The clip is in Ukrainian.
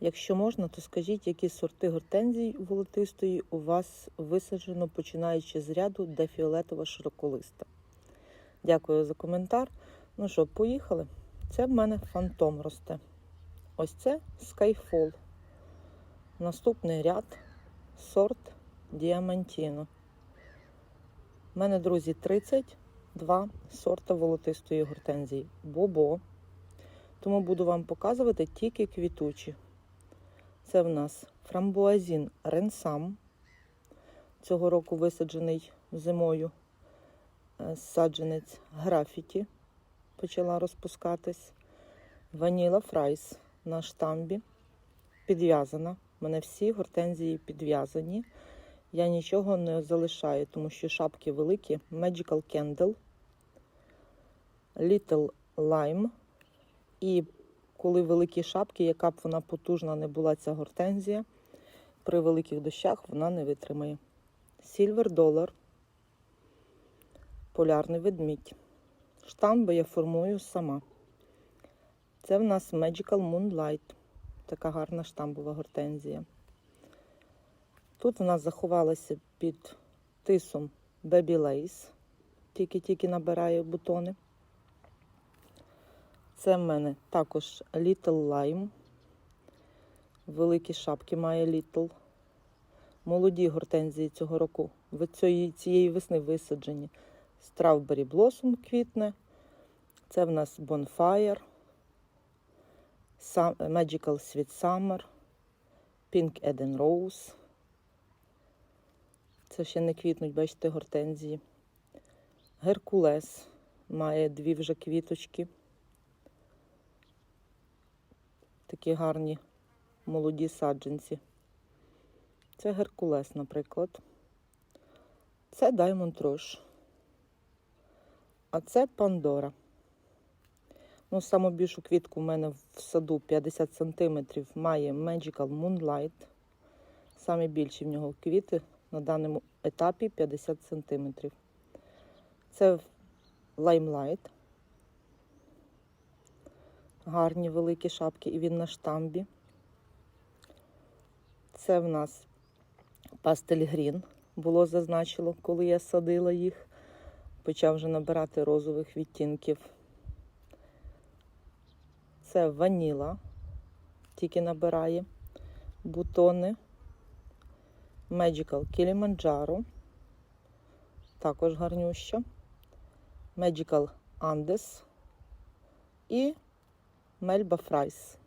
Якщо можна, то скажіть, які сорти гортензій волотистої у вас висаджено, починаючи з ряду, де фіолетова широколиста. Дякую за коментар. Ну що, поїхали. Це в мене фантом росте. Ось це Skyfall. Наступний ряд сорт Діамантіно. У мене, друзі, 32 сорта волотистої гортензії. Бобо. Тому буду вам показувати тільки квітучі. Це в нас фрамбуазін Ренсам. Цього року висаджений зимою е, саджанець графіті. Почала розпускатись. Ваніла Фрайс на штамбі. Підв'язана. У мене всі гортензії підв'язані. Я нічого не залишаю, тому що шапки великі. Magical Candle, Little Lime. І коли великі шапки, яка б вона потужна не була ця гортензія, при великих дощах вона не витримає. Silver Dollar, полярний ведмідь. Штамби я формую сама. Це в нас Magical Moonlight. Така гарна штамбова гортензія. Тут в нас заховалася під тисом Baby Lace. Тільки-тільки набирає бутони. Це в мене також Little Lime. Великі шапки має Little. Молоді гортензії цього року. Цієї, цієї весни висаджені. Strawberry Blossom квітне. Це в нас Bonfire. Magical Sweet Summer. Pink Eden Rose. Це ще не квітнуть, бачите, гортензії. Геркулес має дві вже квіточки. Такі гарні молоді саджанці. Це Геркулес, наприклад. Це Diamond Rush. А це Пандора. Ну, саму більшу квітку в мене в саду 50 см має Magical Moonlight. Самі більші в нього квіти на даному етапі 50 см. Це Limelight. Гарні великі шапки, і він на штамбі. Це в нас пастель грін. Було зазначило, коли я садила їх. Почав вже набирати розових відтінків. Це ваніла, тільки набирає бутони. Magical Kilimanjaro. Також гарнюща. Magical Andes і Мельба Фрайс.